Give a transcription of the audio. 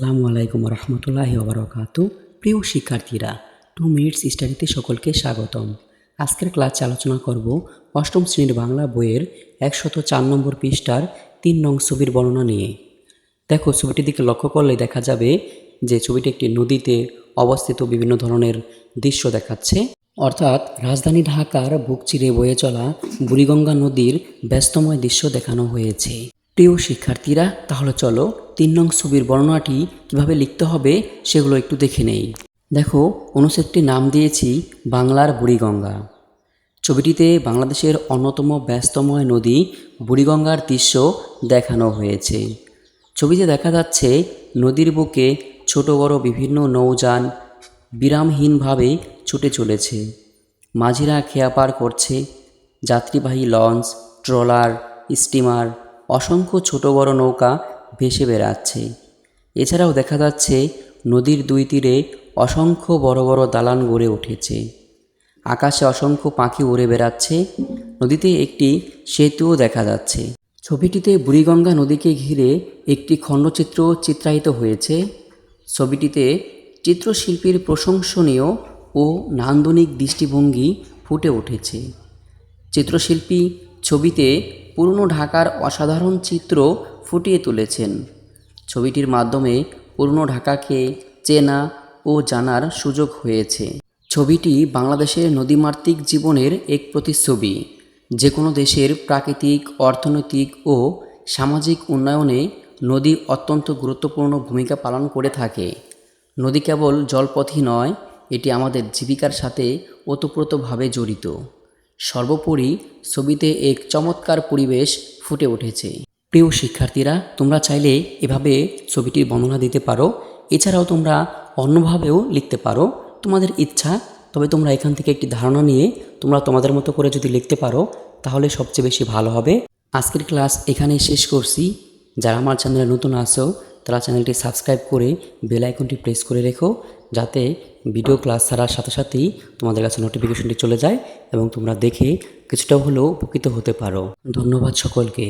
আসসালামু আলাইকুম রহমতুল্লাহি ওবরাকাত প্রিয় শিক্ষার্থীরা, টু মিনিটস স্টাডিতে সকলকে স্বাগতম। আজকের ক্লাসে আলোচনা করব অষ্টম শ্রেণির বাংলা বইয়ের একশত চার নম্বর পৃষ্ঠার তিন নং ছবির বর্ণনা নিয়ে। দেখো, ছবিটির দিকে লক্ষ্য করলে দেখা যাবে যে ছবিটি একটি নদীতে অবস্থিত বিভিন্ন ধরনের দৃশ্য দেখাচ্ছে। অর্থাৎ রাজধানী ঢাকার বুক চিরে বয়ে চলা বুড়িগঙ্গা নদীর ব্যস্তময় দৃশ্য দেখানো হয়েছে। প্রিয় শিক্ষার্থীরা, তাহলে চলো তিন নং ছবির বর্ণনাটি কীভাবে লিখতে হবে সেগুলো একটু দেখে নেই। দেখো অনুচ্ছেদটির নাম দিয়েছি বাংলার বুড়িগঙ্গা। ছবিটিতে বাংলাদেশের অন্যতম ব্যস্তময় নদী বুড়িগঙ্গার দৃশ্য দেখানো হয়েছে। ছবিতে দেখা যাচ্ছে নদীর বুকে ছোট বড় বিভিন্ন নৌযান বিরামহীনভাবে ছুটে চলেছে। মাঝিরা খেয়া পার করছে, যাত্রীবাহী লঞ্চ, ট্রলার, স্টিমার অসংখ্য ছোট বড় নৌকা ভেসে বেড়াচ্ছে। এছাড়াও দেখা যাচ্ছে নদীর দুই তীরে অসংখ্য বড় বড় দালান গড়ে উঠেছে। আকাশে অসংখ্য পাখি উড়ে বেড়াচ্ছে। নদীতে একটি সেতুও দেখা যাচ্ছে। ছবিটিতে বুড়িগঙ্গা নদীকে ঘিরে একটি খণ্ডচিত্র চিত্রায়িত হয়েছে। ছবিটিতে চিত্রশিল্পীর প্রশংসনীয় ও নান্দনিক দৃষ্টিভঙ্গি ফুটে উঠেছে। চিত্রশিল্পী ছবিতে পুরনো ঢাকার অসাধারণ চিত্র ফুটিয়ে তুলেছেন। ছবিটির মাধ্যমে পুরনো ঢাকাকে চেনা ও জানার সুযোগ হয়েছে। ছবিটি বাংলাদেশের নদীমাতৃক জীবনের এক প্রতিচ্ছবি। যে কোনো দেশের প্রাকৃতিক, অর্থনৈতিক ও সামাজিক উন্নয়নে নদী অত্যন্ত গুরুত্বপূর্ণ ভূমিকা পালন করে থাকে। নদী কেবল জলপথই নয়, এটি আমাদের জীবিকার সাথে ওতপ্রোতভাবে জড়িত। সর্বোপরি ছবিতে এক চমৎকার পরিবেশ ফুটে উঠেছে। প্রিয় শিক্ষার্থীরা, তোমরা চাইলে এভাবে ছবিটির বর্ণনা দিতে পারো। এছাড়াও তোমরা অন্যভাবেও লিখতে পারো। তোমাদের ইচ্ছা, তবে তোমরা এখান থেকে একটি ধারণা নিয়ে তোমরা তোমাদের মতো করে যদি লিখতে পারো, তাহলে সবচেয়ে বেশি ভালো হবে। আজকের ক্লাস এখানেই শেষ করছি। যারা আমার চ্যানেলে নতুন আসো তারা চ্যানেলটি সাবস্ক্রাইব করে বেল আইকনটি প্রেস করে রেখো যাতে ভিডিও ক্লাস ছাড়ার সাথে সাথেই তোমাদের কাছে নোটিফিকেশনটি চলে যায় এবং তোমরা দেখে কিছুটা হলেও উপকৃত হতে পারো। ধন্যবাদ সকলকে।